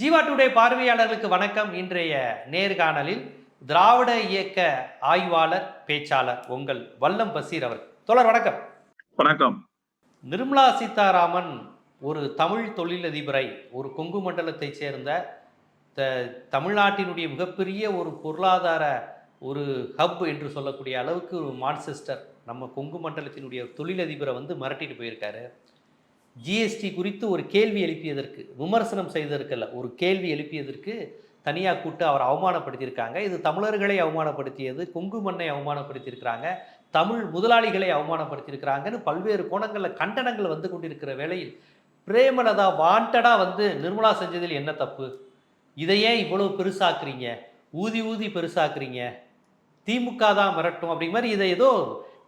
Jeeva today பார்வையாளர்களுக்கு வணக்கம். இன்றைய நேர்காணலில் திராவிட இயக்க ஆய்வாளர் பேச்சாளர் உங்கள் வல்லம் பசீர் அவர் தோழர் வணக்கம். வணக்கம். நிர்மலா சீதாராமன் ஒரு தமிழ் தொழிலதிபரை ஒரு கொங்கு மண்டலத்தைச் சேர்ந்த த தமிழ்நாட்டினுடைய மிகப்பெரிய ஒரு பொருளாதார ஒரு ஹப் என்று சொல்லக்கூடிய அளவுக்கு ஒரு மான்செஸ்டர் நம்ம கொங்கு மண்டலத்தினுடைய தொழிலதிபரை வந்து மிரட்டிட்டு போயிருக்காரு. ஜிஎஸ்டி குறித்து ஒரு கேள்வி எழுப்பியதற்கு விமர்சனம் செய்ததற்கல்ல ஒரு கேள்வி எழுப்பியதற்கு தனியாக கூட்டு அவர் அவமானப்படுத்தியிருக்காங்க. இது தமிழர்களை அவமானப்படுத்தியது கொங்கு மண்ணை அவமானப்படுத்தியிருக்கிறாங்க தமிழ் முதலாளிகளை அவமானப்படுத்தியிருக்கிறாங்கன்னு பல்வேறு கோணங்களில் கண்டனங்கள் வந்து கொண்டிருக்கிற வேளையில் பிரேமலதா வாண்டடாக வந்து நிர்மலா செஞ்சதில் என்ன தப்பு? இதை ஏன் இவ்வளோ பெருசாக்குறீங்க? ஊதி ஊதி பெருசாக்குறீங்க? திமுக தான் மிரட்டும் அப்படிங்கிற மாதிரி இதை ஏதோ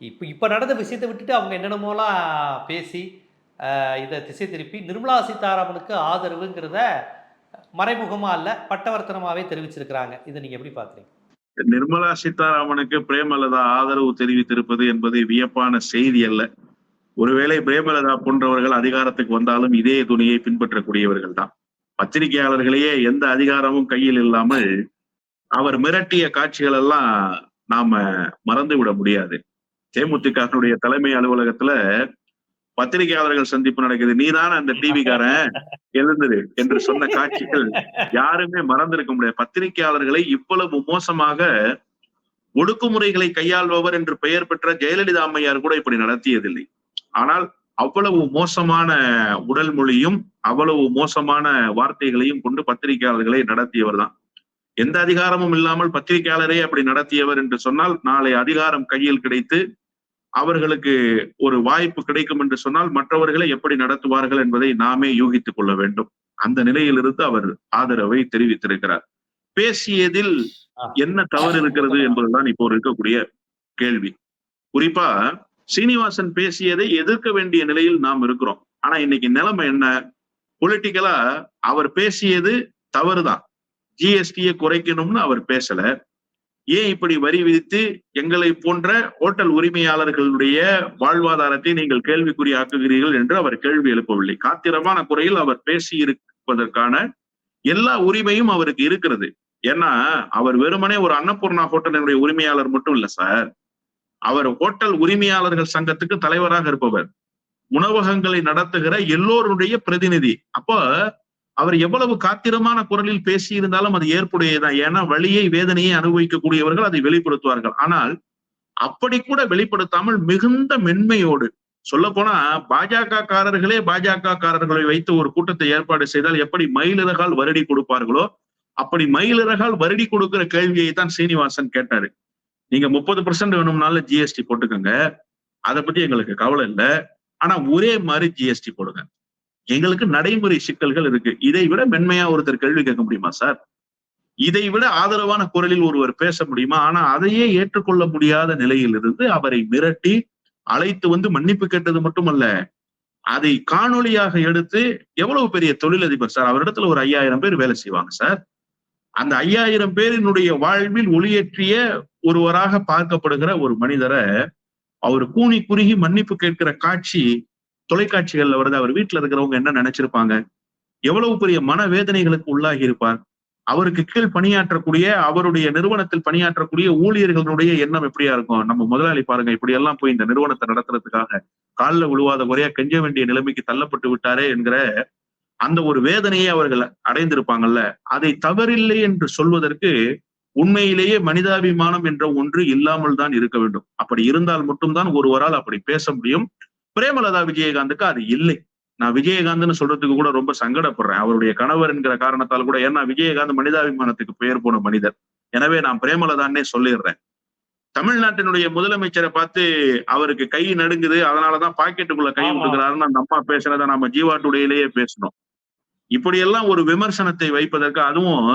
இப்போ இப்போ நடந்த விஷயத்தை விட்டுட்டு அவங்க என்னென்னமோலாம் பேசி இதை திசை திருப்பி நிர்மலா சீதாராமனுக்கு ஆதரவுங்கிறத மறைமுகமாக அல்ல பட்டவர்த்தனமாகவே தெரிவிச்சிருக்கிறாங்க. இதை நீங்கள் எப்படி பார்க்குறீங்க நிர்மலா சீதாராமனுக்கு பிரேமலதா ஆதரவு தெரிவித்திருப்பது என்பது வியப்பான செய்தி அல்ல. ஒருவேளை பிரேமலதா போன்றவர்கள் அதிகாரத்துக்கு வந்தாலும் இதே துணியை பின்பற்றக்கூடியவர்கள் தான். பத்திரிகையாளர்களையே எந்த அதிகாரமும் கையில் இல்லாமல் அவர் மிரட்டிய காட்சிகள் எல்லாம் நாம மறந்து விட முடியாது. தேமுதிகனுடைய தலைமை அலுவலகத்துல பத்திரிகையாளர்கள் சந்திப்பு நடக்குது. நீதானே அந்த டிவிக்காரன்? எழுந்துரு என்று சொன்ன காட்சிகள் யாருமே மறந்திருக்க முடியாது. பத்திரிகையாளர்களை இவ்வளவு மோசமாக ஒடுக்குமுறைகளை கையாள்பவர் என்று பெயர் பெற்ற ஜெயலலிதா அம்மையார் கூட இப்படி நடத்தியதில்லை. ஆனால் அவ்வளவு மோசமான உடல் மொழியும் அவ்வளவு மோசமான வார்த்தைகளையும் கொண்டு பத்திரிகையாளர்களை நடத்தியவர் தான். எந்த அதிகாரமும் இல்லாமல் பத்திரிகையாளரே அப்படி நடத்தியவர் என்று சொன்னால் நாளை அதிகாரம் கையில் கிடைத்து அவர்களுக்கு ஒரு வாய்ப்பு கிடைக்கும் என்று சொன்னால் மற்றவர்களை எப்படி நடத்துவார்கள் என்பதை நாமே யூகித்துக் கொள்ள வேண்டும். அந்த நிலையிலிருந்து அவர் ஆதரவை தெரிவித்திருக்கிறார். பேசியதில் என்ன தவறு இருக்கிறது என்பதுதான் இப்போ இருக்கக்கூடிய கேள்வி. குறிப்பா சீனிவாசன் பேசியதை எதிர்க்க வேண்டிய நிலையில் நாம் இருக்கிறோம். ஆனா இன்னைக்கு நிலைமை என்ன? பொலிட்டிக்கலா அவர் பேசியது தவறுதான். ஜிஎஸ்டியை குறைக்கணும்னு அவர் பேசல. ஏன் இப்படி வரி விதித்து எங்களை போன்ற ஹோட்டல் உரிமையாளர்களுடைய வாழ்வாதாரத்தை நீங்கள் கேள்விக்குறியாக்குகிறீர்கள் என்று அவர் கேள்வி எழுப்பவில்லை. காத்திரமான குறையில் அவர் பேசி இருப்பதற்கான எல்லா உரிமையும் அவருக்கு இருக்கிறது. ஏன்னா அவர் வெறுமனே ஒரு அன்னபூர்ணா ஹோட்டலினுடைய உரிமையாளர் மட்டும் இல்ல சார். அவர் ஹோட்டல் உரிமையாளர்கள் சங்கத்துக்கு தலைவராக இருப்பவர். உணவகங்களை நடத்துகிற எல்லோருடைய பிரதிநிதி. அப்போ அவர் எவ்வளவு காத்திரமான குரலில் பேசியிருந்தாலும் அது ஏற்புடையதான் ஏன்னா வழியை வேதனையை அனுபவிக்கக்கூடியவர்கள் அதை வெளிப்படுத்துவார்கள். ஆனால் அப்படி கூட வெளிப்படுத்தாமல் மிகுந்த மென்மையோடு சொல்ல போனா பாஜக காரர்களே பாஜக காரர்களை வைத்து ஒரு கூட்டத்தை ஏற்பாடு செய்தால் எப்படி மயிலிறகால் வருடி கொடுப்பார்களோ அப்படி மயிலிறகால் வருடி கொடுக்கிற கேள்வியை தான் சீனிவாசன் கேட்டாரு. நீங்க முப்பது பர்சன்ட் வேணும்னாலும் ஜிஎஸ்டி போட்டுக்கோங்க. அதை பத்தி எங்களுக்கு கவலை இல்லை. ஆனா ஒரே மாதிரி ஜிஎஸ்டி போடுங்க. எங்களுக்கு நடைமுறை சிக்கல்கள் இருக்கு. இதை விட மென்மையா ஒருத்தர் கேள்வி கேட்க முடியுமா சார்? இதை விட ஆதரவான குரலில் ஒருவர் பேச முடியுமா? ஆனா அதையே ஏற்றுக்கொள்ள முடியாத நிலையில் இருந்து அவரை மிரட்டி அழைத்து வந்து மன்னிப்பு கேட்டது மட்டுமல்ல அதை காணொளியாக எடுத்து எவ்வளவு பெரிய தொழிலதிபர் சார்? அவரிடத்துல ஒரு ஐயாயிரம் பேர் வேலை செய்வாங்க சார். அந்த ஐயாயிரம் பேரினுடைய வாழ்வில் ஒளியேற்றிய ஒருவராக பார்க்கப்படுகிற ஒரு மனிதரை அவர் கூனி குறுகி மன்னிப்பு கேட்கிற காட்சி தொலைக்காட்சிகள்ல வருது அவர் வீட்டுல இருக்கிறவங்க என்ன நினைச்சிருப்பாங்க? எவ்வளவு பெரிய மனவேதனைகளுக்கு உள்ளாகி இருப்பார்? அவருக்கு கீழ் பணியாற்றக்கூடிய அவருடைய நிறுவனத்தில் பணியாற்றக்கூடிய ஊழியர்களுடைய எண்ணம் எப்படியா இருக்கும்? நம்ம முதலாளி பாருங்க இப்படி எல்லாம் போய் இந்த நிறுவனத்தை நடத்துறதுக்காக காலில் விழுவாத குறையா கெஞ்ச வேண்டிய நிலைமைக்கு தள்ளப்பட்டு விட்டாரே என்கிற அந்த ஒரு வேதனையை அவர்கள் அடைந்திருப்பாங்கல்ல. அதை தவறில்லை என்று சொல்வதற்கு உண்மையிலேயே மனிதாபிமானம் என்ற ஒன்று இல்லாமல் தான் இருக்க வேண்டும். அப்படி இருந்தால் மட்டும்தான் ஒருவரால் அப்படி பேச முடியும். பிரேமலதா விஜயகாந்துக்கு அது இல்லை. நான் விஜயகாந்த்னு சொல்றதுக்கு கூட ரொம்ப சங்கடப்படுறேன். அவருடைய கணவர் என்கிற காரணத்தால் கூட ஏன்னா விஜயகாந்த் மனிதாபிமானத்துக்கு பெயர் போன மனிதர். எனவே நான் பிரேமலதான்னே சொல்லிடுறேன். தமிழ்நாட்டினுடைய முதலமைச்சரை பார்த்து அவருக்கு கை நடுங்குது. அதனாலதான் பாக்கெட்டுக்குள்ள கை. விட்டுக்கிறாருன்னு அந்த அம்மா பேசுனதை நாம ஜீவாட்டுடையிலேயே பேசணும். இப்படியெல்லாம் ஒரு விமர்சனத்தை வைப்பதற்கு அதுவும்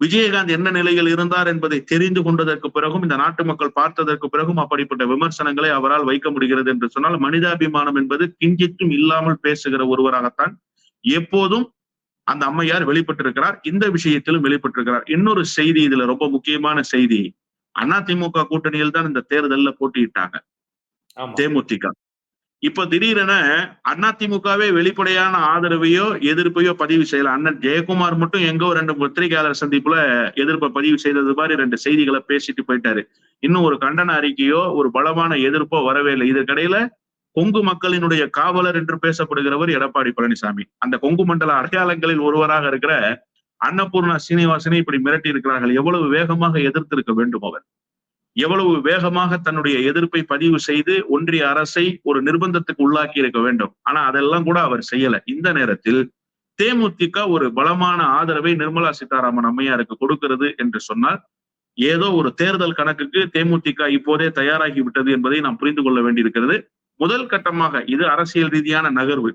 விஜயகாந்த் என்ன நிலையில் இருந்தார் என்பதை தெரிந்து கொண்டதற்கு பிறகும் இந்த நாட்டு மக்கள் பார்த்ததற்கு பிறகும் அப்படிப்பட்ட விமர்சனங்களை அவரால் வைக்க முடிகிறது என்று சொன்னால் மனிதாபிமானம் என்பது கிஞ்சித்தும் இல்லாமல் பேசுகிற ஒருவராகத்தான் எப்போதும் அந்த அம்மையார் வெளிப்பட்டிருக்கிறார். இந்த விஷயத்திலும் வெளிப்பட்டிருக்கிறார். இன்னொரு செய்தி இதுல ரொம்ப முக்கியமான செய்தி அதிமுக கூட்டணியில் தான் இந்த தேர்தல்ல போட்டியிட்டாங்க. தேமுதிக. இப்ப திடீரென அதிமுகவே வெளிப்படையான ஆதரவையோ எதிர்ப்பையோ பதிவு செய்யல. அண்ணன் ஜெயக்குமார் மட்டும் எங்கோ ரெண்டு பத்திரிகையாளர் சந்திப்புல எதிர்ப்பை பதிவு செய்தது மாதிரி ரெண்டு செய்திகளை பேசிட்டு போயிட்டாரு. இன்னும் ஒரு கண்டன அறிக்கையோ ஒரு பலமான எதிர்ப்போ வரவே இல்லை. இதற்கிடையில கொங்கு மக்களினுடைய காவலர் என்று பேசப்படுகிறவர் எடப்பாடி பழனிசாமி. அந்த கொங்கு மண்டல அடையாளங்களில் ஒருவராக இருக்கிற அன்னபூர்ணா சீனிவாசனை இப்படி மிரட்டி இருக்கிறார்கள். எவ்வளவு வேகமாக எதிர்த்திருக்க வேண்டும் அவர்? எவ்வளவு வேகமாக தன்னுடைய எதிர்ப்பை பதிவு செய்து ஒன்றிய அரசை ஒரு நிர்பந்தத்துக்கு உள்ளாக்கி இருக்க வேண்டும். ஆனா அதெல்லாம் கூட அவர் செய்யல. இந்த நேரத்தில் தேமுதிக ஒரு பலமான ஆதரவை நிர்மலா சீதாராமன் அம்மையாருக்கு கொடுக்கிறது என்று சொன்னால் ஏதோ ஒரு தேர்தல் கணக்குக்கு தேமுதிக இப்போதே தயாராகி விட்டது என்பதை நாம் புரிந்து கொள்ள வேண்டியிருக்கிறது. முதல் கட்டமாக இது அரசியல் ரீதியான நகர்வு.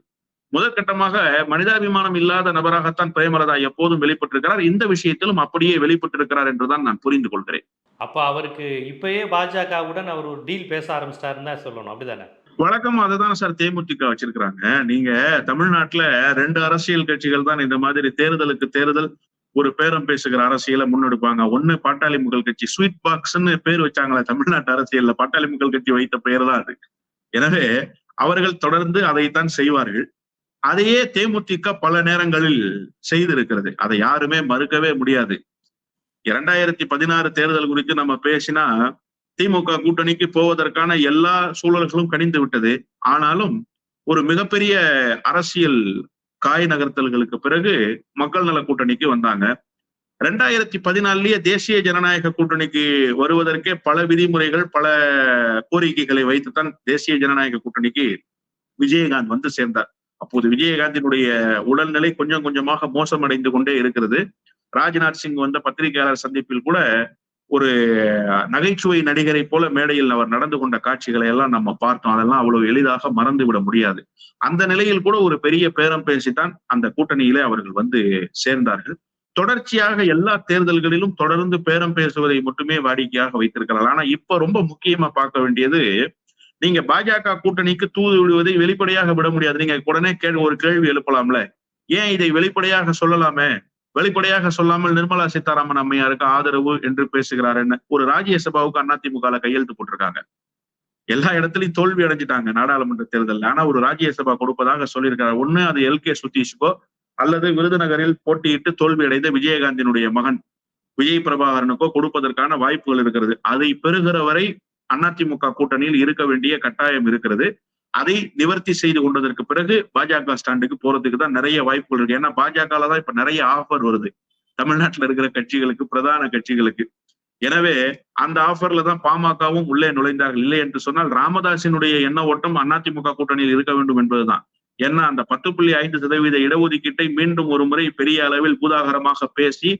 முதல் கட்டமாக மனிதாபிமானம் இல்லாத நபராகத்தான் பிரேமலதா எப்போதும் வெளிப்பட்டிருக்கிறார். இந்த விஷயத்திலும் அப்படியே வெளிப்பட்டிருக்கிறார் என்றுதான் நான் புரிந்து கொள்கிறேன். அப்ப அவருக்கு இப்பயே பாஜகவுடன் அவர் ஒரு டீல் பேச ஆரம்பிச்சிட்டாருன்னு தான் சொல்லணும். அப்படிதானே? வழக்கமா அதுதான் சார் தேமுதிக வச்சிருக்கிறாங்க. நீங்க தமிழ்நாட்டுல ரெண்டு அரசியல் கட்சிகள் தான் இந்த மாதிரி தேர்தலுக்கு தேர்தல் ஒரு பேரம் பேசுகிற அரசியலை முன்னெடுப்பாங்க. ஒண்ணு பாட்டாளி மக்கள் கட்சி ஸ்வீட் பாக்ஸ்ன்னு பேர் வச்சாங்களே தமிழ்நாட்டு அரசியல்ல. பாட்டாளி மக்கள் கட்சி வைத்த பெயர் தான் அது. எனவே அவர்கள் தொடர்ந்து அதைத்தான் செய்வார்கள். அதையே தேமுதிக பல நேரங்களில் செய்திருக்கிறது. அதை யாருமே மறுக்கவே முடியாது. இரண்டாயிரத்தி பதினாறு தேர்தல் குறித்து நம்ம பேசினா திமுக கூட்டணிக்கு போவதற்கான எல்லா சூழல்களும் கணிந்து விட்டது. ஆனாலும் ஒரு மிகப்பெரிய அரசியல் காய் நகர்த்தல்களுக்கு பிறகு மக்கள் நல கூட்டணிக்கு வந்தாங்க. ரெண்டாயிரத்தி பதினாலுலயே தேசிய ஜனநாயக கூட்டணிக்கு வருவதற்கே பல விதிமுறைகள் பல கோரிக்கைகளை வைத்துத்தான் தேசிய ஜனநாயக கூட்டணிக்கு விஜயகாந்த் வந்து சேர்ந்தார். அப்போது விஜயகாந்தினுடைய உடல்நிலை கொஞ்சம் கொஞ்சமாக மோசமடைந்து கொண்டே இருக்கிறது. ராஜ்நாத் சிங் வந்த பத்திரிகையாளர் சந்திப்பில் கூட ஒரு நகைச்சுவை நடிகரை போல மேடையில் அவர் நடந்து கொண்ட காட்சிகளை எல்லாம் நம்ம பார்த்தோம். அதெல்லாம் அவ்வளவு எளிதாக மறந்து விட முடியாது. அந்த நிலையில் கூட ஒரு பெரிய பேரம் பேசித்தான் அந்த கூட்டணியிலே அவர்கள் வந்து சேர்ந்தார்கள். தொடர்ச்சியாக எல்லா தேர்தல்களிலும் தொடர்ந்து பேரம் பேசுவதை மட்டுமே வாடிக்கையாக வைத்திருக்கிறார். ஆனா இப்ப ரொம்ப முக்கியமா பார்க்க வேண்டியது நீங்க பாஜக கூட்டணிக்கு தூது விடுவதை வெளிப்படையாக விட முடியாது. நீங்க உடனே கே ஒரு கேள்வி எழுப்பலாம்ல. ஏன் இதை வெளிப்படையாக சொல்லலாமே? வெளிப்படையாக சொல்லாமல் நிர்மலா சீதாராமன் அம்மையாருக்கு ஆதரவு என்று பேசுகிறார் என்ன ஒரு ராஜ்யசபாவுக்கு அதிமுக கையெழுத்து போட்டிருக்காங்க. எல்லா இடத்துலயும் தோல்வி அடைஞ்சிட்டாங்க நாடாளுமன்ற தேர்தலில். ஆனா ஒரு ராஜ்யசபா கொடுப்பதாக சொல்லியிருக்காரு ஒண்ணு அது எல் கே சுதீஷ்கோ அல்லது விருதுநகரில் போட்டியிட்டு தோல்வி அடைந்த விஜயகாந்தினுடைய மகன் விஜய் பிரபாகரனுக்கோ கொடுப்பதற்கான வாய்ப்புகள் இருக்கிறது. அதை பெறுகிற வரை அதிமுக கூட்டணியில் இருக்க வேண்டிய கட்டாயம் இருக்கிறது. அதை நிவர்த்தி செய்து கொண்டதற்கு பிறகு பாஜக ஸ்டாண்டுக்கு போறதுக்கு தான் நிறைய வாய்ப்புகள் இருக்கு. ஏன்னா பாஜகல தான் இப்ப நிறைய ஆஃபர் வருது. தமிழ்நாட்டுல இருக்கிற கட்சிகளுக்கு பிரதான கட்சிகளுக்கு. எனவே அந்த ஆஃபர்ல தான் பாமகவும் உள்ளே நுழைந்தார்கள். இல்லை என்று சொன்னால் ராமதாசினுடைய எண்ண ஓட்டம் அதிமுக கூட்டணியில் இருக்க வேண்டும் என்பதுதான். ஏன்னா அந்த பத்து புள்ளி ஐந்து சதவீத இடஒதுக்கீட்டை மீண்டும் ஒரு முறை பெரிய அளவில் பூதாகரமாக பேசி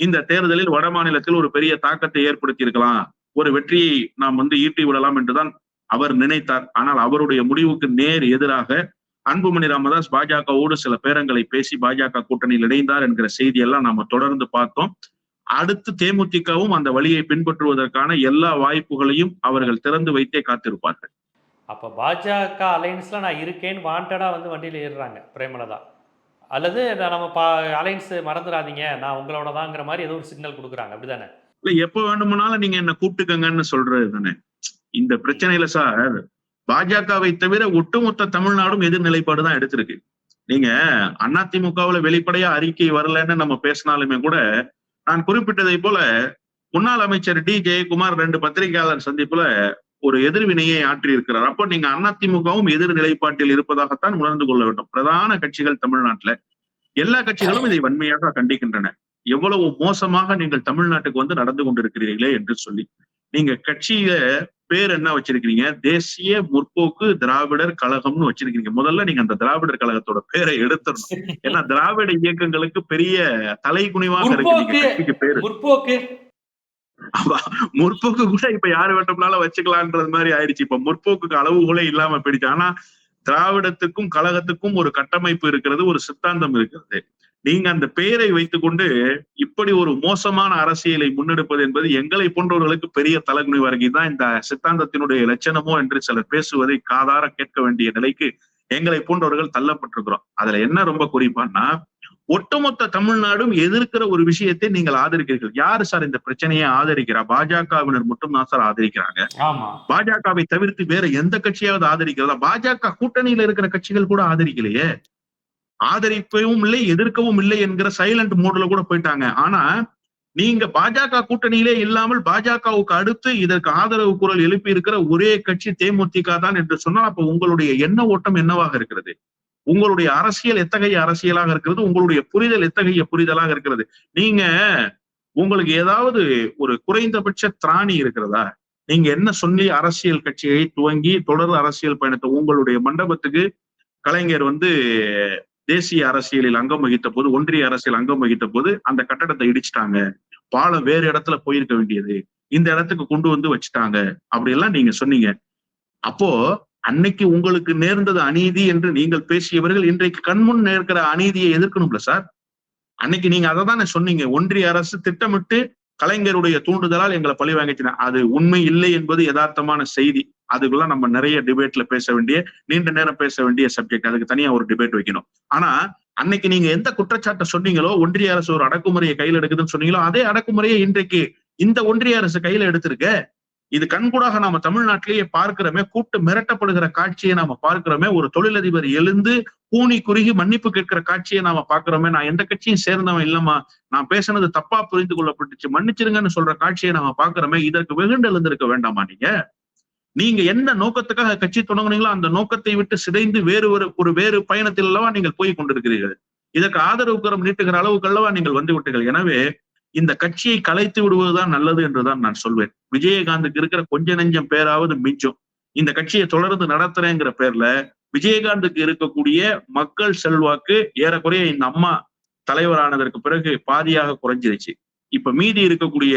இந்த தேர்தலில் வட மாநிலத்தில் ஒரு பெரிய தாக்கத்தை ஏற்படுத்தி இருக்கலாம் ஒரு வெற்றியை நாம் வந்து ஈட்டி விடலாம் என்றுதான் அவர் நினைத்தார். ஆனால் அவருடைய முடிவுக்கு நேர் எதிராக அன்புமணி ராமதாஸ் பாஜகவோடு சில பேரங்களை பேசி பாஜக கூட்டணியில் இணைந்தார் என்கிற செய்தியெல்லாம் நாம தொடர்ந்து பார்த்தோம். அடுத்து தேமுதிகவும் அந்த வழியை பின்பற்றுவதற்கான எல்லா வாய்ப்புகளையும் அவர்கள் திறந்து வைத்தே காத்திருப்பார்கள். அப்ப பாஜக அலைன்ஸ்ல நான் இருக்கேன்னு வாண்டடா வந்து வண்டியில் ஏறுறாங்க பிரேமலதா. அல்லது நம்ம பா அலைன்ஸ் மறந்துடாதீங்க நான் உங்களோட தாங்கிற மாதிரி ஏதோ ஒரு சிக்னல் கொடுக்குறாங்க அப்படிதானே? இல்ல எப்ப வேண்டுமானாலும் நீங்க என்ன கூப்பிட்டுக்கங்கன்னு சொல்றது தானே. இந்த பிரச்சனையில சார் பாஜகவை தவிர ஒட்டுமொத்த தமிழ்நாடும் எதிர்நிலைப்பாடு தான் எடுத்திருக்கு. நீங்க அதிமுகவுல வெளிப்படையா அறிக்கை வரலன்னு நம்ம பேசினாலுமே கூட நான் குறிப்பிட்டதை போல முன்னாள் அமைச்சர் டி ஜெயக்குமார் ரெண்டு பத்திரிகையாளர் சந்திப்புல ஒரு எதிர்வினையை ஆற்றி இருக்கிறார் அப்போ நீங்க அதிமுகவும் எதிர் நிலைப்பாட்டில் இருப்பதாகத்தான் உணர்ந்து கொள்ள வேண்டும். பிரதான கட்சிகள் தமிழ்நாட்டுல எல்லா கட்சிகளும் இதை வன்மையாக கண்டிக்கின்றன. எவ்வளவு மோசமாக நீங்கள் தமிழ்நாட்டுக்கு வந்து நடந்து கொண்டிருக்கிறீர்களே என்று சொல்லி. நீங்க கட்சியில பேர் என்ன வச்சிருக்கீங்க தேசிய முற்போக்கு திராவிடர் கழகம்னு வச்சிருக்கீங்க முதல்ல நீங்க அந்த திராவிடர் கழகத்தோட பேரை எடுத்துடணும். ஏன்னா திராவிட இயக்கங்களுக்கு பெரிய தலைகுனிவாக இருக்கு. நீங்க முற்போக்கு. கட்சிக்கு பேரு. முற்போக்கு. முற்போக்கு கூட இப்ப யாரு வேண்டும்னாலும் வச்சுக்கலான்றது மாதிரி ஆயிடுச்சு. இப்ப முற்போக்குக்கு அளவுகளே இல்லாம போயிடுச்சு. ஆனா திராவிடத்துக்கும் கழகத்துக்கும் ஒரு கட்டமைப்பு இருக்கிறது ஒரு சித்தாந்தம் இருக்கிறது. நீங்க அந்த பெயரை வைத்துக்கொண்டு இப்படி ஒரு மோசமான அரசியலை முன்னெடுப்பது என்பது எங்களை போன்றவர்களுக்கு பெரிய தலைகுனிவா இருக்கு தான் இந்த சித்தாந்தத்தினுடைய லட்சணமோ என்று சிலர் பேசுவதை காதார கேட்க வேண்டிய நிலைக்கு எங்களை போன்றவர்கள் தள்ளப்பட்டிருக்கிறோம். அதுல என்ன ரொம்ப குறிப்பான்னா ஒட்டுமொத்த தமிழ்நாடும் எதிர்க்கிற ஒரு விஷயத்தை நீங்கள் ஆதரிக்கிறீர்கள். யாரு சார் இந்த பிரச்சனையை ஆதரிக்கிறா? பாஜகவினர் மட்டும் தான் சார் ஆதரிக்கிறாங்க. பாஜகவை தவிர்த்து வேற எந்த கட்சியாவது ஆதரிக்கிறதா? பாஜக கூட்டணியில இருக்கிற கட்சிகள் கூட ஆதரிக்கலையே. ஆதரிப்பவும் இல்லை எதிர்க்கவும் இல்லை என்கிற சைலண்ட் மோட்ல கூட போயிட்டாங்க. ஆனா நீங்க பாஜக கூட்டணியிலே இல்லாமல் பாஜகவுக்கு அடுத்து இதற்கு ஆதரவு குரல் எழுப்பி இருக்கிற ஒரே கட்சி தேமுதிக தான் என்று சொன்னால் அப்ப உங்களுடைய எண்ண ஓட்டம் என்னவாக இருக்கிறது? உங்களுடைய அரசியல் எத்தகைய அரசியலாக இருக்கிறது? உங்களுடைய புரிதல் எத்தகைய புரிதலாக இருக்கிறது? நீங்க உங்களுக்கு ஏதாவது ஒரு குறைந்தபட்ச திராணி இருக்கிறதா? நீங்க என்ன சொல்லி அரசியல் கட்சியை துவங்கி தொடர் அரசியல் பயணத்தை உங்களுடைய மண்டபத்துக்கு கலைஞர் வந்து தேசிய அரசியலில் அங்கம் வகித்த போது ஒன்றிய அரசியல் அங்கம் வகித்த போது அந்த கட்டடத்தை இடிச்சிட்டாங்க. பாலம் வேறு இடத்துல போயிருக்க வேண்டியது. இந்த இடத்துக்கு கொண்டு வந்து வச்சுட்டாங்க. அப்படி எல்லாம் நீங்க சொன்னீங்க. அப்போ அன்னைக்கு உங்களுக்கு நேர்ந்தது அநீதி என்று நீங்கள் பேசியவர்கள் இன்றைக்கு கண்முன் நேர்க்கிற அநீதியை எதிர்க்கணும்ல சார்? அன்னைக்கு நீங்க அதை தானே சொன்னீங்க. ஒன்றிய அரசு திட்டமிட்டு கலைஞருடைய தூண்டுதலால் எங்களை பழி வாங்கிச்சினா அது உண்மை இல்லை என்பது யதார்த்தமான செய்தி. அதுக்குள்ள நம்ம நிறைய டிபேட்ல பேச வேண்டிய நீண்ட நேரம் பேச வேண்டிய சப்ஜெக்ட் அதுக்கு தனியா ஒரு டிபேட் வைக்கணும். ஆனா அன்னைக்கு நீங்க எந்த குற்றச்சாட்டை சொன்னீங்களோ ஒன்றிய அரசு ஒரு அடக்குமுறையை கையில் எடுக்குதுன்னு சொன்னீங்களோ அதே அடக்குமுறையை இன்றைக்கு இந்த ஒன்றிய அரசு கையில எடுத்திருக்க. இது கண்கூடாக நாம தமிழ்நாட்டிலேயே பார்க்கிறோமே கூட்டு மிரட்டப்படுகிற காட்சியை நாம பார்க்கிறோமே ஒரு தொழிலதிபர் எழுந்து கூனி குறுகி மன்னிப்பு கேட்கிற காட்சியை நாம பாக்குறோமே நான் எந்த கட்சியும் சேர்ந்தவன் இல்லம்மா. நான் பேசுனது தப்பா புரிந்து கொள்ளப்பட்டுச்சு மன்னிச்சிருங்கன்னு சொல்ற காட்சியை நாம பாக்குறோமே இதற்கு வெகுண்டு எழுந்திருக்க வேண்டாமா நீங்க? நீங்க என்ன நோக்கத்துக்காக கட்சி தொடங்குனீங்களோ அந்த நோக்கத்தை விட்டு சிதைந்து வேறு ஒரு ஒரு வேறு பயணத்தில் அல்லவா நீங்கள் போய் கொண்டிருக்கிறீர்கள். இதற்கு ஆதரவு கரம் நீட்டுகிற அளவுக்கு அல்லவா நீங்கள் வந்து விட்டீர்கள். எனவே இந்த கட்சியை கலைத்து விடுவதுதான் நல்லது என்றுதான் நான் சொல்வேன். விஜயகாந்துக்கு இருக்கிற கொஞ்ச நெஞ்சம் பேராவது மிஞ்சும். இந்த கட்சியை தொடர்ந்து நடத்துறேங்கிற பேர்ல விஜயகாந்துக்கு இருக்கக்கூடிய மக்கள் செல்வாக்கு ஏறக்குறைய இந்த அம்மா தலைவரானதற்கு பிறகு பாதியாக குறைஞ்சிருச்சு. இப்ப மீதி இருக்கக்கூடிய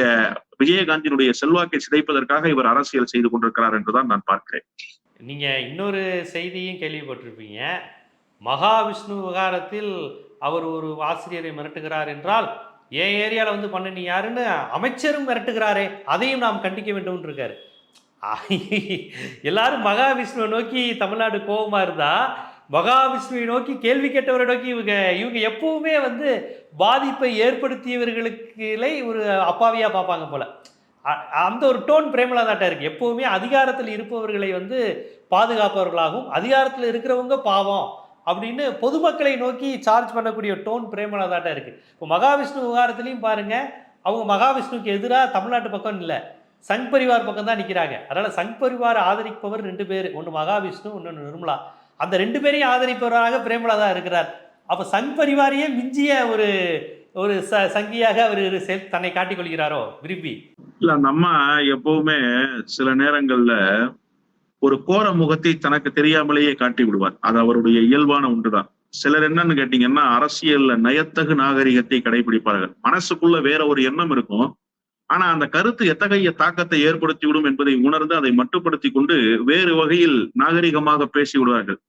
விஜயகாந்தினுடைய செல்வாக்கை சிதைப்பதற்காக இவர் அரசியல் செய்து கொண்டிருக்கிறார் என்றுதான் நான் பார்க்கிறேன். நீங்க இன்னொரு செய்தியும் கேள்விப்பட்டிருப்பீங்க. மகாவிஷ்ணு விவகாரத்தில் அவர் ஒரு ஆசிரியரை மிரட்டுகிறார் என்றால் என் ஏரியாவில் வந்து பண்ண நீ யாருன்னு அமைச்சரும் மிரட்டுகிறாரே அதையும் நாம் கண்டிக்க வேண்டும் இருக்காரு எல்லாரும் மகாவிஷ்ணுவை நோக்கி தமிழ்நாடு கோபமா இருந்தா மகாவிஷ்ணுவை நோக்கி கேள்வி கேட்டவரை நோக்கி இவங்க இவங்க எப்பவுமே வந்து பாதிப்பை ஏற்படுத்தியவர்களுக்குலே ஒரு அப்பாவியாக பார்ப்பாங்க போல். அந்த ஒரு டோன் பிரேமலதாட்டா இருக்குது எப்போவுமே அதிகாரத்தில் இருப்பவர்களை வந்து பாதுகாப்பவர்களாகவும் அதிகாரத்தில் இருக்கிறவங்க பாவம் அப்படின்னு பொதுமக்களை நோக்கி சார்ஜ் பண்ணக்கூடிய டோன் பிரேமலதாட்டா இருக்குது இப்போ மகாவிஷ்ணு விவகாரத்துலையும் பாருங்கள் அவங்க மகாவிஷ்ணுவுக்கு எதிராக தமிழ்நாட்டு பக்கம் இல்லை. சங் பரிவார் பக்கம் தான் நிற்கிறாங்க அதனால் சங் பரிவார் ஆதரிப்பவர் ரெண்டு பேர். ஒன்று மகாவிஷ்ணு இன்னொன்று நிர்மலா. அந்த ரெண்டு பேரையும் ஆதரிப்பவராக பிரேமலதா இருக்கிறார். அப்போ சங் பரிவாரியே மிஞ்சிய ஒரு ஒரு ச சங்கியாக அவர் செல் தன்னை காட்டிக் கொள்கிறாரோ? விரும்பி. இல்ல அந்த அம்மா எப்பவுமே சில நேரங்கள்ல ஒரு கோர முகத்தை தனக்கு தெரியாமலேயே காட்டி விடுவார். அது அவருடைய இயல்பான ஒன்றுதான். சிலர் என்னன்னு கேட்டீங்கன்னா அரசியல்ல நயத்தகு நாகரிகத்தை கடைபிடிப்பார்கள். மனசுக்குள்ள வேற ஒரு எண்ணம் இருக்கும். ஆனா அந்த கருத்து எத்தகைய தாக்கத்தை ஏற்படுத்தி விடும் என்பதை உணர்ந்து அதை மட்டுப்படுத்தி கொண்டு வேறு வகையில் நாகரிகமாக பேசி விடுவார்கள்.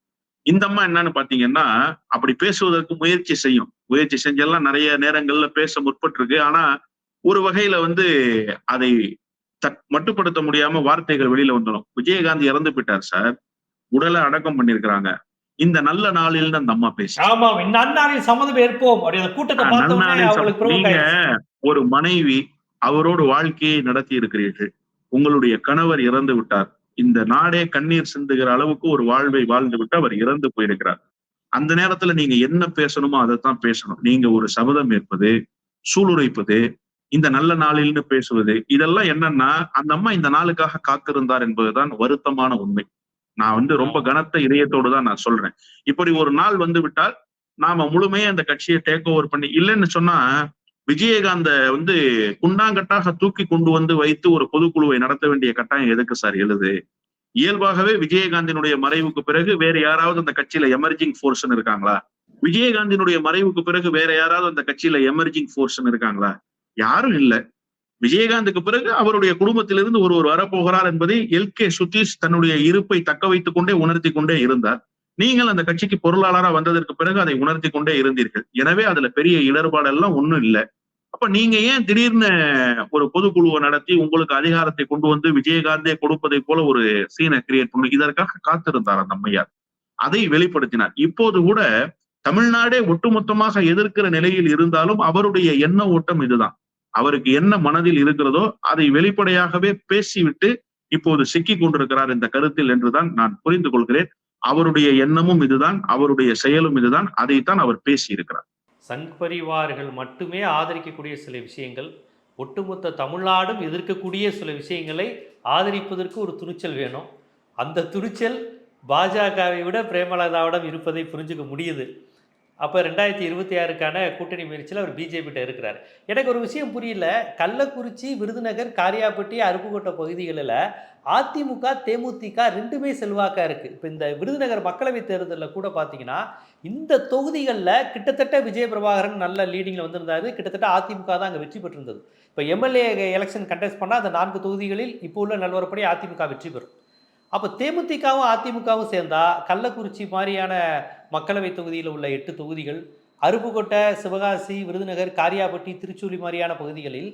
இந்த அம்மா என்னன்னு பாத்தீங்கன்னா அப்படி பேசுவதற்கு முயற்சி செய்யும். முயற்சி செஞ்செல்லாம் நிறைய நேரங்கள்ல பேச முற்பட்டிருக்கு. ஆனா ஒரு வகையில வந்து அதை மட்டுப்படுத்த முடியாம வார்த்தைகள் வெளியில வந்துடும். விஜயகாந்த் இறந்து போயிட்டார் சார். உடலை அடக்கம் பண்ணிருக்கிறாங்க இந்த நல்ல நாளில் அந்த அம்மா பேச ஆமா சம்மதம் ஏற்போம். கூட்டத்தை. ஒரு மனைவி அவரோடு வாழ்க்கையை நடத்தி இருக்கிறீர்கள் உங்களுடைய கணவர் இறந்து விட்டார். இந்த நாடே கண்ணீர் சிந்துகிற அளவுக்கு ஒரு வாழ்வை வாழ்ந்து விட்டு அவர் இறந்து போயிருக்கிறார். அந்த நேரத்துல நீங்க என்ன பேசணுமோ அதைத்தான் பேசணும். நீங்க ஒரு சபதம் ஏற்பது சூளுரைப்பது இந்த நல்ல நாளில்னு பேசுவது இதெல்லாம் என்னன்னா அந்த அம்மா இந்த நாளுக்காக காத்திருந்தார் என்பதுதான் வருத்தமான உண்மை. நான் வந்து ரொம்ப கனத்த இதயத்தோடு தான் நான் சொல்றேன். இப்படி ஒரு நாள் வந்து விட்டால் நாம முழுமையா அந்த கட்சியை டேக் ஓவர் பண்ணி இல்லைன்னு சொன்னா விஜயகாந்த வந்து குண்டாங்கட்டாக தூக்கி கொண்டு வந்து வைத்து ஒரு பொதுக்குழுவை நடத்த வேண்டிய கட்டாயம் எதுக்கு சார்? எழுது. இயல்பாகவே விஜயகாந்தினுடைய மறைவுக்கு பிறகு வேற யாராவது அந்த கட்சியில எமர்ஜிங் ஃபோர்ஸ் இருக்காங்களா? விஜயகாந்தினுடைய மறைவுக்கு பிறகு வேற யாராவது அந்த கட்சியில எமர்ஜிங் ஃபோர்ஸ் இருக்காங்களா? யாரும் இல்ல. விஜயகாந்துக்கு பிறகு அவருடைய குடும்பத்திலிருந்து ஒருவர் வரப்போகிறார் என்பதை எல் கே சுதீஷ் தன்னுடைய இருப்பை தக்க வைத்துக் கொண்டே உணர்த்தி கொண்டே இருந்தார். நீங்கள் அந்த கட்சிக்கு பொருளாளரா வந்ததற்கு பிறகு அதை உணர்த்தி கொண்டே இருந்தீர்கள். எனவே அதுல பெரிய இடர்பாடெல்லாம் ஒண்ணும் இல்லை. அப்ப நீங்க ஏன் திடீர்னு ஒரு பொதுக்குழுவை நடத்தி உங்களுக்கு அதிகாரத்தை கொண்டு வந்து விஜயகாந்தே கொடுப்பதை போல ஒரு சீனை கிரியேட் பண்ணி இதற்காக காத்திருந்தார் அந்த அம்மையார். அதை வெளிப்படுத்தினார். இப்போது கூட தமிழ்நாடே ஒட்டுமொத்தமாக எதிர்க்கிற நிலையில் இருந்தாலும் அவருடைய எண்ண ஓட்டம் இதுதான். அவருக்கு என்ன மனதில் இருக்கிறதோ அதை வெளிப்படையாகவே பேசிவிட்டு இப்போது சிக்கிக் கொண்டிருக்கிறார் இந்த கருத்தில் என்றுதான் நான் புரிந்து கொள்கிறேன். அவருடைய எண்ணமும் இதுதான் அவருடைய செயலும் இதுதான் அதைத்தான் அவர் பேசி இருக்கிறார் சங் பரிவார்கள் மட்டுமே ஆதரிக்கக்கூடிய சில விஷயங்கள் ஒட்டுமொத்த தமிழ்நாடும் எதிர்க்கக்கூடிய சில விஷயங்களை ஆதரிப்பதற்கு ஒரு துணிச்சல் வேணும். அந்த துணிச்சல் பாஜகவை விட பிரேமலதாவிடம் இருப்பதை புரிஞ்சுக்க முடியுது. அப்போ ரெண்டாயிரத்தி இருபத்தி ஆறுக்கான கூட்டணி முயற்சியில் அவர் பிஜேபிகிட்ட இருக்கிறார். எனக்கு ஒரு விஷயம் புரியல. கள்ளக்குறிச்சி விருதுநகர் காரியாப்பட்டி அருப்புக்கோட்டை பகுதிகளில் அதிமுக தேமுதிக ரெண்டுமே செல்வாக்காக இருக்குது இப்போ இந்த விருதுநகர் மக்களவைத் தேர்தலில் கூட பார்த்தீங்கன்னா இந்த தொகுதிகளில் கிட்டத்தட்ட விஜய பிரபாகரன் நல்ல லீடிங்கில் வந்திருந்தாரு. கிட்டத்தட்ட அதிமுக தான் அங்கே வெற்றி பெற்றிருந்தது. இப்போ எம்எல்ஏ எலெக்ஷன் கண்டெஸ்ட் பண்ணால் அந்த நான்கு தொகுதிகளில் இப்போ உள்ள நிலவரப்படி அதிமுக வெற்றி பெறும். அப்போ தேமுதிகவும் அதிமுகவும் சேர்ந்தா கள்ளக்குறிச்சி மாதிரியான மக்களவை தொகுதியில் உள்ள எட்டு தொகுதிகள் அருப்புக்கோட்டை சிவகாசி விருதுநகர் காரியாபட்டி திருச்சூலி மாதிரியான பகுதிகளில்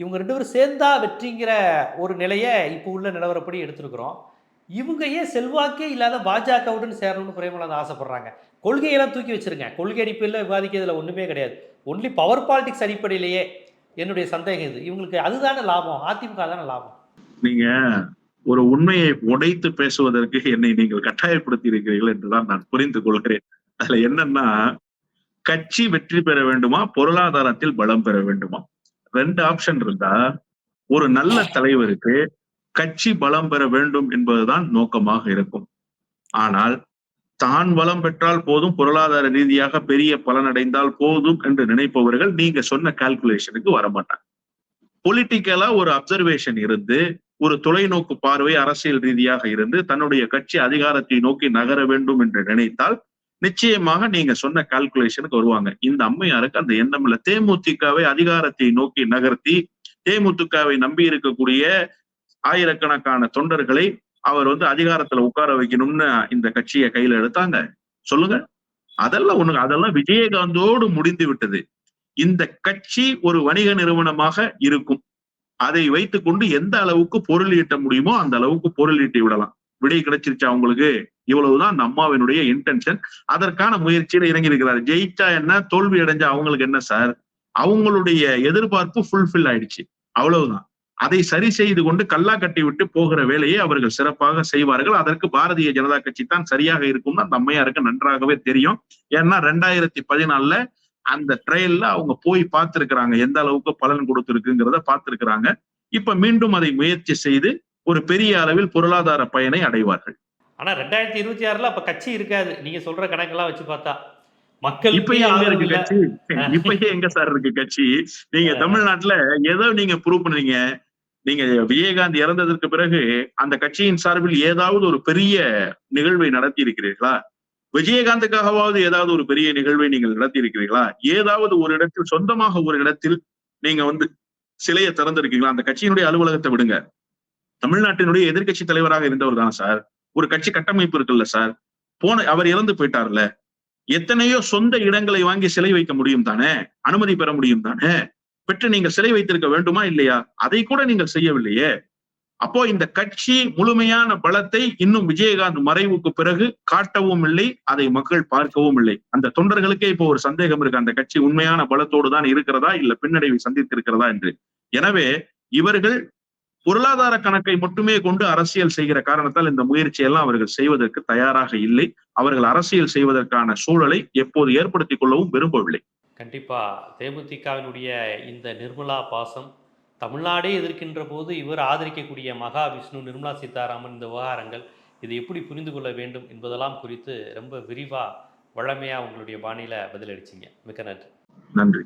இவங்க ரெண்டு பேரும் சேர்ந்தா வெற்றிங்கிற ஒரு நிலையை இப்போ உள்ள நிலவரப்படி எடுத்திருக்கிறோம். இவங்க ஏன் செல்வாக்கே இல்லாத பாஜகவுடன் சேரணும்னு பிரேமலதா ஆசைப்படுறாங்க. கொள்கையெல்லாம் தூக்கி வச்சிருங்க. கொள்கை அடிப்படையில் விவாதிக்கிறதுல ஒன்றுமே கிடையாது. ஒன்லி பவர் பாலிடிக்ஸ் அடிப்படையிலேயே என்னுடைய சந்தேகம் இது. இவங்களுக்கு அதுதானே லாபம்? அதிமுக தானே லாபம்? நீங்கள் ஒரு உண்மையை உடைத்து பேசுவதற்கு என்னை நீங்கள் கட்டாயப்படுத்தி இருக்கிறீர்கள் என்றுதான் நான் புரிந்து கொள்கிறேன். அதுல என்னன்னா கட்சி வெற்றி பெற வேண்டுமா? பொருளாதாரத்தில் பலம் பெற வேண்டுமா? ரெண்டு ஆப்ஷன் இருந்தா ஒரு நல்ல தலைவருக்கு கட்சி பலம் பெற வேண்டும் என்பதுதான் நோக்கமாக இருக்கும். ஆனால் தான் வளம் பெற்றால் போதும் பொருளாதார ரீதியாக பெரிய பலனடைந்தால் போதும் என்று நினைப்பவர்கள் நீங்க சொன்ன கால்குலேஷனுக்கு வரமாட்டாங்க. பொலிட்டிக்கலா ஒரு அப்சர்வேஷன் இருந்து ஒரு தொலைநோக்கு பார்வை அரசியல் ரீதியாக இருந்து தன்னுடைய கட்சி அதிகாரத்தை நோக்கி நகர வேண்டும் என்று நினைத்தால் நிச்சயமாக நீங்க சொன்ன கால்குலேஷனுக்கு வருவாங்க. இந்த அம்மையாருக்கு அந்த எண்ணம் இல்ல. தேமுதிகவை அதிகாரத்தை நோக்கி நகர்த்தி தேமுதிகவை நம்பி இருக்கக்கூடிய ஆயிரக்கணக்கான தொண்டர்களை அவர் வந்து அதிகாரத்துல உட்கார வைக்கணும்னு இந்த கட்சியை கையில எடுத்தாங்க. சொல்லுங்க. அதெல்லாம் ஒண்ணு அதெல்லாம் விஜயகாந்தோடு முடிந்து விட்டது. இந்த கட்சி ஒரு வணிக நிறுவனமாக இருக்கும். அதை வைத்துக்கொண்டு எந்த அளவுக்கு பொருள் ஈட்ட முடியுமோ அந்த அளவுக்கு பொருள் ஈட்டி விடலாம். விடை கிடைச்சிருச்சு அவங்களுக்கு இவ்வளவுதான் அந்த அம்மாவினுடைய இன்டென்ஷன் அதற்கான முயற்சியில இறங்கி இருக்கிறார் ஜெயிச்சா என்ன? தோல்வி அடைஞ்சா அவங்களுக்கு என்ன சார்? அவங்களுடைய எதிர்பார்ப்பு ஃபுல்ஃபில் ஆயிடுச்சு. அவ்வளவுதான். அதை சரி செய்து கொண்டு கல்லா கட்டி விட்டு போகிற வேலையை அவர்கள் சிறப்பாக செய்வார்கள். அதற்கு பாரதிய ஜனதா கட்சி தான் சரியாக இருக்கும்னு அந்த அம்மையாருக்கு நன்றாகவே தெரியும். ஏன்னா ரெண்டாயிரத்தி பதினாலுல அந்த ட்ரையல்ல அவங்க போய் பார்த்திருக்கிறாங்க. எந்த அளவுக்கு பலன் கொடுத்திருக்குங்கிறத பார்த்திருக்கிறாங்க. இப்ப மீண்டும் அதை முயற்சி செய்து ஒரு பெரிய அளவில் பொருளாதார பயனை அடைவார்கள். ஆனா ரெண்டாயிரத்தி இருபத்தி ஆறுல அப்ப கட்சி இருக்காது. நீங்க சொல்ற கணக்கெல்லாம் வச்சு பார்த்தா. மக்கள் இப்பயே இருக்கு கட்சி. இப்பயே எங்க சார் இருக்கு கட்சி? நீங்க தமிழ்நாட்டுல ஏதோ நீங்க ப்ரூவ் பண்ணீங்க நீங்க விஜயகாந்த் இறந்ததற்கு பிறகு அந்த கட்சியின் சார்பில் ஏதாவது ஒரு பெரிய நிகழ்வை நடத்தி இருக்கிறீர்களா விஜயகாந்துக்காகவாவது ஏதாவது ஒரு பெரிய நிகழ்வை நீங்கள் நடத்தி இருக்கிறீர்களா ஏதாவது ஒரு இடத்தில் சொந்தமாக ஒரு இடத்தில் நீங்க வந்து சிலையை திறந்திருக்கீங்களா? அந்த கட்சியினுடைய அலுவலகத்தை விடுங்க. தமிழ்நாட்டினுடைய எதிர்க்கட்சி தலைவராக இருந்தவர் தான் சார். ஒரு கட்சி கட்டமைப்பு இருக்குல்ல சார். போன அவர் இறந்து போயிட்டார்ல. எத்தனையோ சொந்த இடங்களை வாங்கி சிலை வைக்க முடியும் தானே? அனுமதி பெற முடியும் தானே? பெற்று நீங்கள் சிலை வைத்திருக்க வேண்டுமா இல்லையா? அதை கூட நீங்கள் செய்யவில்லையே. அப்போ இந்த கட்சி முழுமையான பலத்தை இன்னும் விஜயகாந்த் மறைவுக்கு பிறகு காட்டவும் இல்லை அதை மக்கள் பார்க்கவும் இல்லை. அந்த தொண்டர்களுக்கே இப்போ ஒரு சந்தேகம் இருக்கு. அந்த கட்சி உண்மையான பலத்தோடு தான் இருக்கிறதா இல்ல பின்னடைவை சந்தித்திருக்கிறதா என்று. எனவே இவர்கள் பொருளாதார கணக்கை மட்டுமே கொண்டு அரசியல் செய்கிற காரணத்தால் இந்த முயற்சியெல்லாம் அவர்கள் செய்வதற்கு தயாராக இல்லை. அவர்கள் அரசியல் செய்வதற்கான சூழலை எப்போது ஏற்படுத்திக் கொள்ளவும் விரும்பவில்லை. கண்டிப்பா தேமுதிகவினுடைய இந்த நிர்மலா பாசம் தமிழ்நாடே எதிர்க்கின்ற போது இவர் ஆதரிக்கக்கூடிய மகா விஷ்ணு நிர்மலா சீதாராமன் இந்த விவகாரங்கள் இதை எப்படி புரிந்து கொள்ள வேண்டும் என்பதெல்லாம் குறித்து ரொம்ப விரிவாக வழமையாக உங்களுடைய பாணியில் பதிலளிச்சிங்க. மிக்க நன்றி. நன்றி.